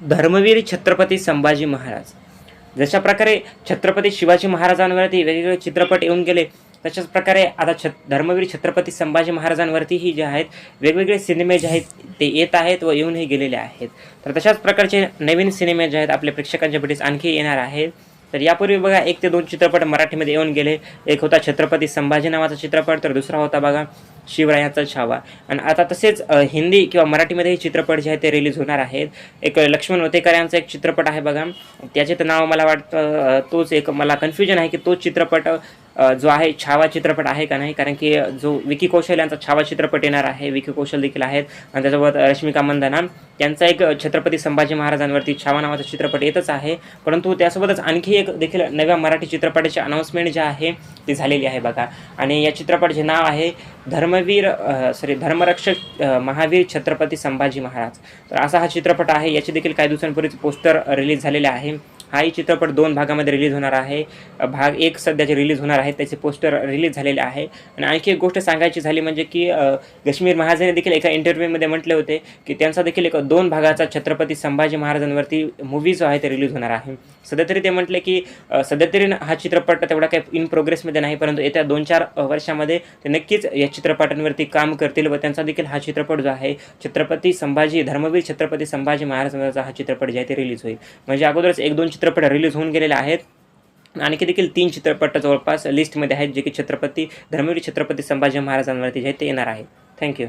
धर्मवीर छत्रपती संभाजी महाराज. जशा प्रकारे छत्रपती शिवाजी महाराजांवरती वेगवेगळे चित्रपट येऊन गेले तशाच प्रकारे आता छ धर्मवीर छत्रपती संभाजी महाराजांवरतीही जे आहेत वेगवेगळे सिनेमे जे आहेत ते येत आहेत व येऊनही गेलेले आहेत. तर तशाच प्रकारचे नवीन सिनेमे जे आहेत आपल्या प्रेक्षकांच्या भेटीस आणखी येणार आहेत. तर यापूर्वी बघा एक ते दोन चित्रपट मराठीमध्ये येऊन गेले. एक होता छत्रपती संभाजी नावाचा चित्रपट तर दुसरा होता बघा शिवरायाचा छावा. आणि आता तसेच हिंदी किंवा मराठीमध्येही चित्रपट जे आहेत ते रिलीज होणार आहेत. एक लक्ष्मण वतेकर यांचा एक चित्रपट आहे बघा. त्याचे तर नाव मला वाटतं तोच एक मला कन्फ्युजन आहे की तोच चित्रपट जो आहे छावा चित्रपट आहे का नाही? कारण की जो विकी कौशल यांचा छावा चित्रपट येणार आहे विकी कौशल देखील आहेत. आणि त्यासोबत रश्मिका मंदाना यांचा एक छत्रपती संभाजी महाराजांवरती छावा नावाचा चित्रपट येतच आहे. परंतु त्यासोबतच आणखी एक देखील नव्या मराठी चित्रपटाची अनाऊन्समेंट जी आहे ती झालेली आहे बघा. आणि या चित्रपटाचे नाव आहे धर्मवीर सॉरी धर्मरक्षक महावीर छत्रपती संभाजी महाराज. तर असा हा चित्रपट आहे. याचे देखील काही दिवसांपूर्वीच पोस्टर रिलीज झालेले आहे. हाही चित्रपट दोन भागामध्ये रिलीज होणार आहे. भाग एक सध्याचे रिलीज होणार आहे त्याचे पोस्टर रिलीज झालेले आहे. आणि आणखी एक गोष्ट सांगायची झाली म्हणजे की कश्मीर महाजने देखील एका इंटरव्ह्यूमध्ये म्हटले होते की त्यांचा देखील एक दोन भागाचा छत्रपती संभाजी महाराजांवरती मूवी जो आहे ते रिलीज होणार आहे. सध्या तरी ते म्हटले की सध्या तरी हा चित्रपट तेवढा काही इन प्रोग्रेसमध्ये नाही परंतु येत्या दोन चार वर्षामध्ये ते नक्कीच या चित्रपटांवरती काम करतील व त्यांचा देखील हा चित्रपट जो आहे छत्रपती संभाजी धर्मवीर छत्रपती संभाजी महाराजांचा हा चित्रपट जे आहे ते रिलीज होईल. म्हणजे अगोदरच एक दोन चित्रपट रिलीज होऊन गेलेले आहेत. आणखी देखील तीन चित्रपट जवळपास लिस्टमध्ये आहेत जे की छत्रपती धर्मवीर छत्रपती संभाजी महाराजांवरती जे ते येणार आहे. थँक्यू